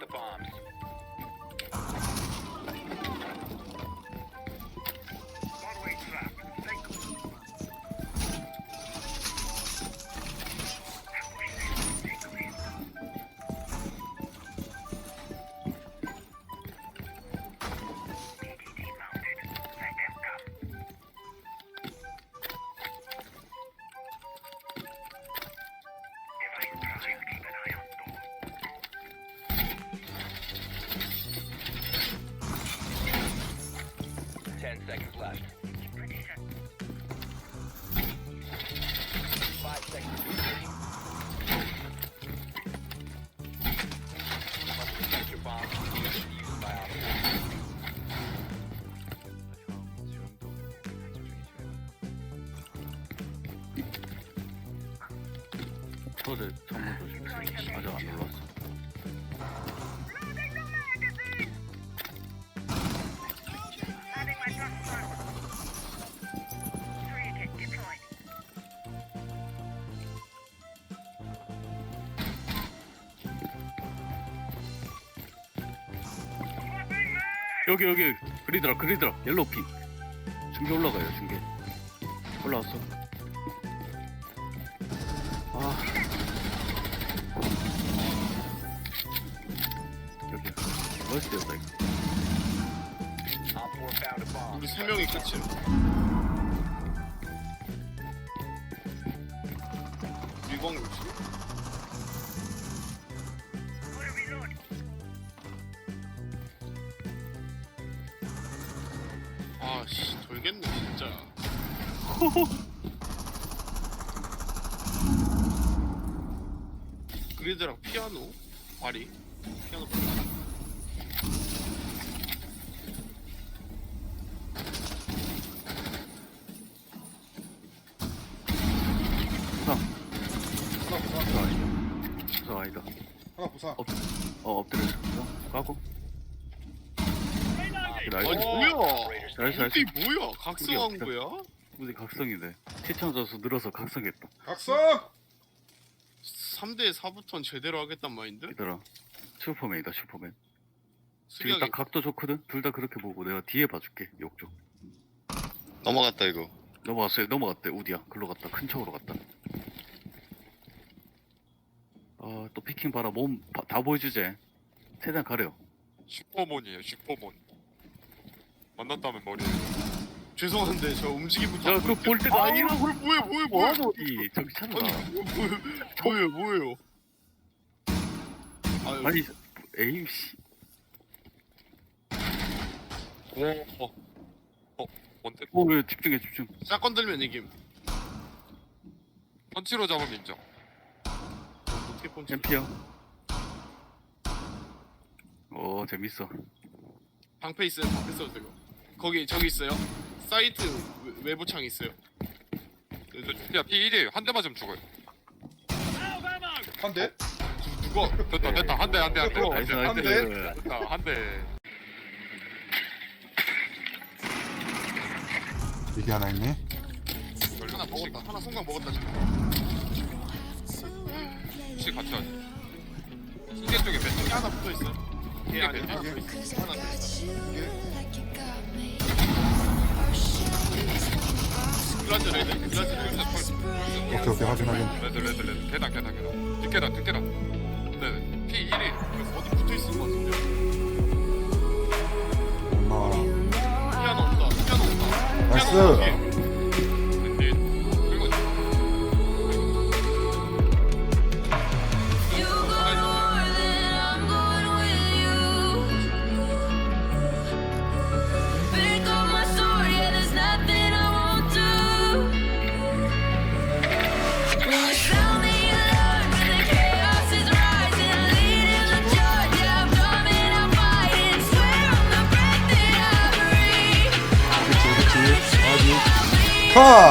the bombs. 아직 안 올라왔어. 여기 여기 그리드라 그리드라 옐로우 핑. 중계 올라가요 중계. 올라왔어. 멋있었다 이거. Op 4 found a bomb. 우리 세 명이 끝임. 미광 reload. 아씨 돌겠네 진짜. 그리드랑 피아노 발이 피아노 발이 부상. 부상 아니다. 부상 아니다. 하나 부사. 엎, 어 엎드려서 까고. 나이스. 아니 뭐야? 나이스 나이스. 이게 뭐야? 각성한 우리 거야? 무슨 각성이네. 시청자수 늘어서 각성했다. 각성! 3대 4부터는 제대로 하겠단 마인드? 얘들아. 슈퍼맨이다 슈퍼맨. 둘 수경이 다 각도 좋거든. 둘 다 그렇게 보고 내가 뒤에 봐줄게. 욕조. 넘어갔다 이거. 넘어갔어요. 넘어갔대. 우디야. 글로 갔다. 큰 척으로 갔다. 아, 또 피킹 봐라. 몸 다 보여주제. 최대한 가려. 슈퍼몬이에요 슈퍼몬 만났다면 머리 죄송한데 저 움직임부터. 야, 그볼 때가 아니라 뭘 뭐야 뭐야 뭐야? 뭐하노 이 정신 차려라. 아니 뭐, 뭐예요 뭐예요 뭐예요? 아유 아니, 에임 씨. 오 어. 어 뭔데 어, 왜 집중해 집중. 샷건 들면 이김. 펀치로 잡으면 인정 어떻게 펀치? 챔피언. 오, 재밌어. 방패 있어요 방패 써도 되고. 거기 저기 있어요. 사이트 외- 외부 창 있어요. 야 P1이에요 한대 맞으면 죽어요 한 대? 누- 누가? 됐다 됐다 한 대 한 대 한 대 나이스 한 나이스. 대. 됐다 한대 이게 하나 있네. 하나 먹었다. 하나 순간 먹었다 지금. 혹시 같이 하지 시계 쪽에 몇 여기 하나 붙어 있어. 얘 안에 하나 이게- 더 있어. 하나 더 있어. 글라즈 레드. 글라즈 레드. 오케이, 오케이, 확인, 확인. 레드 레드 레드 계단 계단 계단 뒷계단 뒷계단 네네 P1이 어디 붙어 있을 것 같은데. 엄마. 피아노 온다. 피아노 온다. 나이스. 피아노 온다, 파!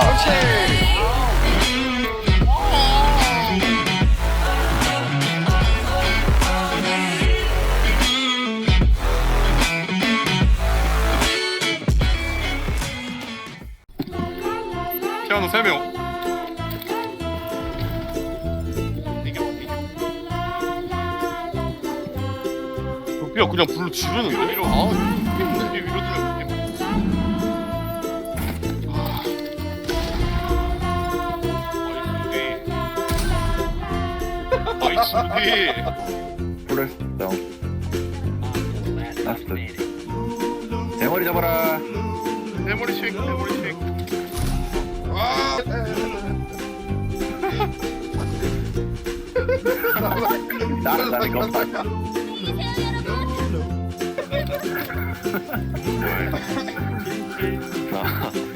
피아노 3명 이겨, 이겨. 야 그냥 불을 지르는데? 아 프레스 다운 라스트 대머리 잡아라. 대머리 쉐이크 대머리 쉐이크. 날아다니까 없다 하나 둘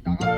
打个